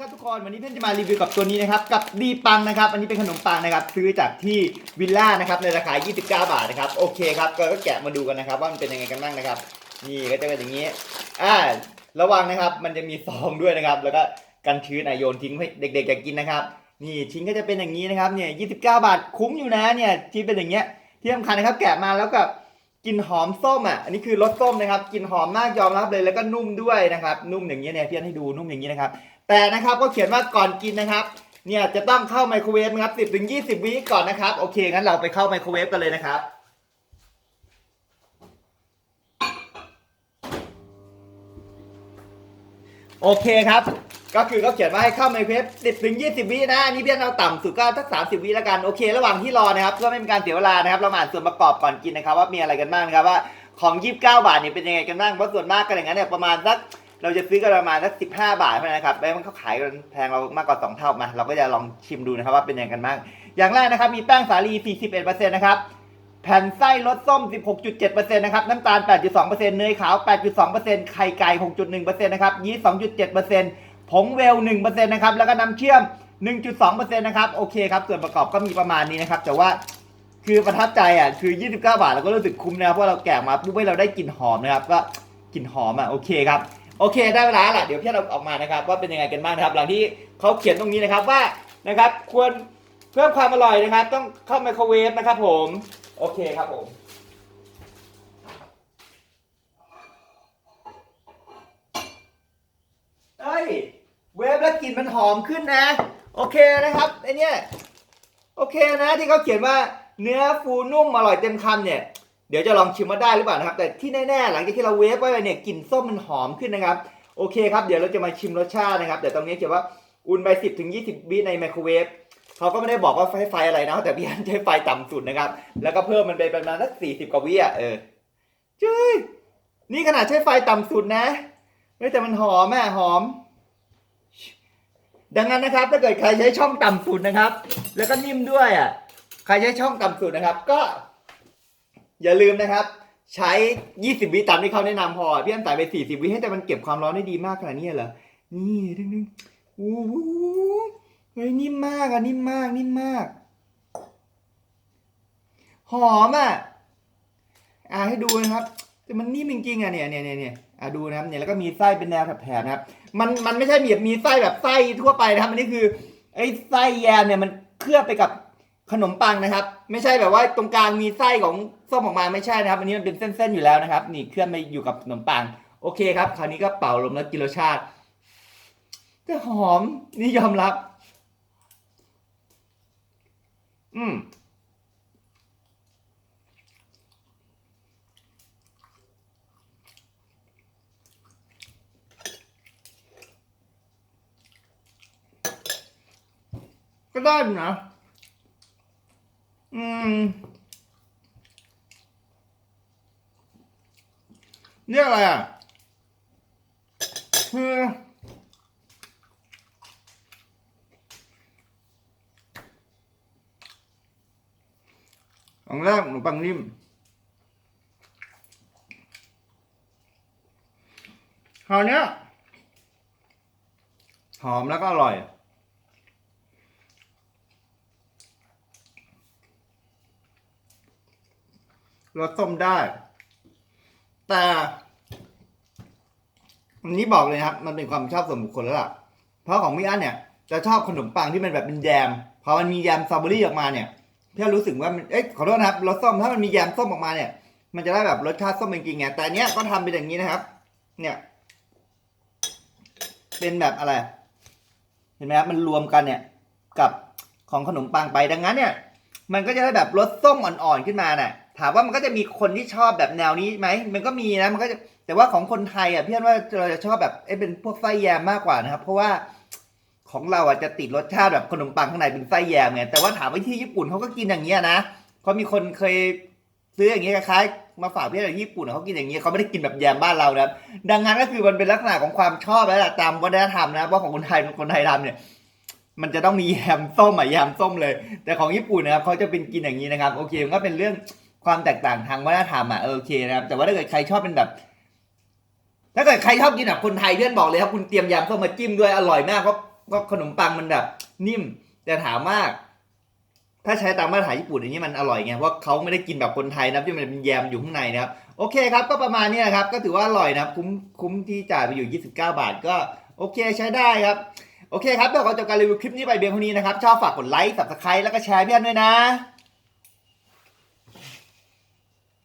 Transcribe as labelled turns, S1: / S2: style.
S1: ครับทุกคนวันนี้เพื่อนจะมารีวิวกับตัวนี้นะครับกับดีปังนะครับอันนี้เป็นขนมปังนะครับซื้อจากที่วิลล่านะครับในราคา 29 บาทนะครับโอเคครับก็แกะมาดูกันนะครับว่ามันเป็นยังไงกันบ้างนะครับ นี่ก็จะเป็นอย่างนี้อ่าระวังนะครับมันจะมีฟองด้วยนะครับ แล้วก็กันชื้นอะโยนทิ้งให้เด็กๆอยากกินนะครับ นี่ชิ้นก็จะเป็นอย่างนี้นะครับเนี่ย29 บาทคุ้มอยู่นะเนี่ยที่เป็นอย่างเงี้ยที่สำคัญนะครับแกะมาแล้วก็กลินหอมส้มอะอันนี้คือรสส้มนะครับกลินหอมมากยอมรับเลยแล้วก็นุ่มด้วยนะครับนุ่มอย่างนี้เนี่ยเพื่อนให้ดูนุ่มอย่างนี้นะครับ แต่นะครับก็เขียนว่าก่อนกินนะครับเนี่ยจะต้องเข้าไมโครเวฟนะครับ10ถึง20วิก่อนนะครับ โอเค งั้นเราไปเข้าไมโครเวฟกันเลยนะครับ โอเคครับ ก็คือเขาเขียนว่าให้เข้าไมโครเวฟ10ถึง20วินะนี่เพี่อนเอาต่ำสุดก็สัก30วิแล้วกัน โอเค ระหว่างที่รอนะครับเพื่อไม่เป็นการเสียเวลานะครับ เรามาอ่านส่วนประกอบก่อนกินนะครับ ว่ามีอะไรกันบ้างนะครับว่าของ 29 บาทเนี่ยเป็นยังไงกันบ้าง เพราะส่วนมากกันอย่างนั้นเนี่ยประมาณสัก เราจะซื้อกันประมาณสัก15บห้าบาทเท่านั้นนะครับแล้วมันเขาขายกันแพงเรามากกว่า2เท่ามา เราก็จะลองชิมดูนะครับว่าเป็นยังไงกันบ้าง อย่างแรกนะครับ มีแป้งสาลี 41%นะครับ แผ่นไส้รสส้ม 16.7%นะครับ น้ำตาล 8.2%เนยขาว 8.2%ไข่ไก่ 6.1%นะครับ ยีสต์2.7%ผงเวล 1%นะครับ แล้วก็น้ำเชื่อม 1.2%นะครับ โอเคครับ ส่วนประกอบก็มีประมาณนี้นะครับ แต่ว่าคือประทับใจอะ คือ 29 บาทเราก็รู้สึกคุ้มนะครับ เพราะเราแกะมาปุ๊บให้เราได้กลิ่นหอมนะครับ ก็กลิ่นหอมอะ โอเคครับ โอเคได้เวลาละเดี๋ยวพี่เราออกมานะครับว่าเป็นยังไงกันบ้างนะครับ หลังที่เขาเขียนตรงนี้นะครับว่านะครับควรเพิ่มความอร่อยนะครับ ต้องเข้าไมโครเวฟนะครับผมโอเคครับผมเฮ้ยเวฟแล้วกลิ่นมันหอมขึ้นนะ โอเคนะครับไอเนี้ยโอเคนะที่เขาเขียนว่าเนื้อฟูนุ่มอร่อยเต็มคำเนี่ย เดี๋ยวจะลองชิมว่าได้หรือเปล่านะครับ แต่ที่แน่ๆหลังจากที่เราเวฟไว้เนี่ยกลิ่นส้มมันหอมขึ้นนะครับ โอเคครับ เดี๋ยวเราจะมาชิมรสชาตินะครับ แต่ตรงนี้เขียนว่าอุ่นไป 10ถึง20 วิในไมโครเวฟเขาก็ไม่ได้บอกว่าไฟไฟอะไรนะแต่พี่อันใช้ไฟต่ำสุดนะครับ แล้วก็เพิ่มมันไปประมาณสัก40 กว่าวิอะเออจุ้ยนี่ขนาดใช้ไฟต่ำสุดนะเฮ้แต่มันหอมแม่หอม ดังนั้นนะครับ ถ้าเกิดใครใช้ช่องต่ำสุดนะครับ แล้วก็นิ่มด้วยอะใครใช้ช่องต่ำสุดนะครับ ก็ อย่าลืมนะครับ ใช้ 20 วิตามที่เขาแนะนำพอ พี่อันใส่ไป 40 วิให้แต่มันเก็บความร้อนได้ดีมากขนาดนี้เหรอ นี่ดึงดึงๆโอ้โหเฮ้ยนิ่มมากอะนิ่มมากนิ่มมาก หอมอะ อ่าให้ดูนะครับแต่มันนิ่มจริงๆอะเนี่ยเนี่ยเนี่ยเนี่ยอะดูนะครับเนี่ยแล้วก็มีไส้เป็นแนวแถบๆนะครับ มันมันไม่ใช่แบบมีไส้แบบไส้ทั่วไปนะครับ อันนี้คือไอ้ไส้แยมเนี่ยมันเคลือบไปกับ ขนมปังนะครับ ไม่ใช่แบบว่าตรงกลางมีไส้ของส้มออกมาไม่ใช่นะครับ อันนี้มันเป็นเส้นๆอยู่แล้วนะครับ นี่เคลื่อบไปอยู่กับขนมปัง โอเคครับ คราวนี้ก็เป่าลมแล้วกินรสชาติแต่หอมนี่ยอมรับ อืมก็ได้นะ อืม เรียกอะไรอะ คือของแรกขนมปังนิ่มคราวเนี้ยหอมแล้วก็อร่อย รสส้มได้ แต่อันนี้บอกเลยนะครับ มันเป็นความชอบส่วนบุคคลแล้วล่ะ เพราะของพี่อันเนี่ยจะชอบขนมปังที่มันแบบเป็นแยม พอมันมีแยมสตรอเบอรี่ออกมาเนี่ยพี่อรู้สึกว่ามัน เอ๊ะขอโทษนะครับรสส้มถ้ามันมีแยมส้มออกมาเนี่ย มันจะได้แบบรสชาติส้มจริงๆไงแต่อันเนี้ยก็ทำเป็นอย่างนี้นะครับ เนี่ย เป็นแบบอะไร เห็นไหมครับ มันรวมกันเนี่ย กับของขนมปังไปดังนั้นเนี่ย มันก็จะได้แบบรสส้มอ่อนๆขึ้นมาน่ะ ถามว่ามันก็จะมีคนที่ชอบแบบแนวนี้ไหมมันก็มีนะมันก็จะแต่ว่าของคนไทยอะพี่อนว่าเราจะชอบแบบเอ้เป็นพวกไส้แยมมากกว่านะครับ เพราะว่าของเราอะจะติดรสชาติแบบขนมปังข้างในเป็นไส้แยมไงแต่ว่าถามว่าที่ญี่ปุ่นเขาก็กินอย่างเงี้ยนะเพรามีคนเคยซื้ออย่างเงี้ยคล้ายๆมาฝากพี่จากญี่ปุ่นเขากินอย่างเงี้ยเขาไม่ได้กินแบบแยมบ้านเรานะครับดังนั้นก็คือมันเป็นลักษณะของความชอบแล้วแหละตามวัฒนธรรมนะเพราะของคนไทยคนไทยทำเนี่ยมันจะต้องมีแยมส้มอะแยมส้มเลย แต่ของญี่ปุ่นนะครับเขาจะเป็นกินอย่างนี้นะครับ โอเคมันก็เป็นเรื่อง ความแตกต่างทางวัฒนธรรมอะโอเคนะครับ แต่ว่าถ้าเกิดใครชอบเป็นแบบ ถ้าเกิดใครชอบกินแบบคนไทยเพื่อนบอกเลยครับ คุณเตรียมยำส้มมาจิ้มด้วยอร่อยมากเพราะก็ขนมปังมันแบบ นิ่ม แต่ถามว่าถ้าใช้ตามมาตรฐานญี่ปุ่นอันนี้มันอร่อยไงเพราะเขาไม่ได้กินแบบคนไทยนะที่มันเป็นแยมอยู่ข้างในนะครับโอเคครับก็ประมาณนี้นะครับ ก็ถือว่าอร่อยนะคุ้มคุ้มที่จ่ายไปอยู่ 29 บาท ก็โอเคใช้ได้ครับ โอเคครับเดี๋ยวเราจบการรีวิวคลิปนี้ไปเพียงเท่านี้นะครับชอบฝากกดไลค์ subscribe แล้วก็แชร์เพื่อนด้วยนะ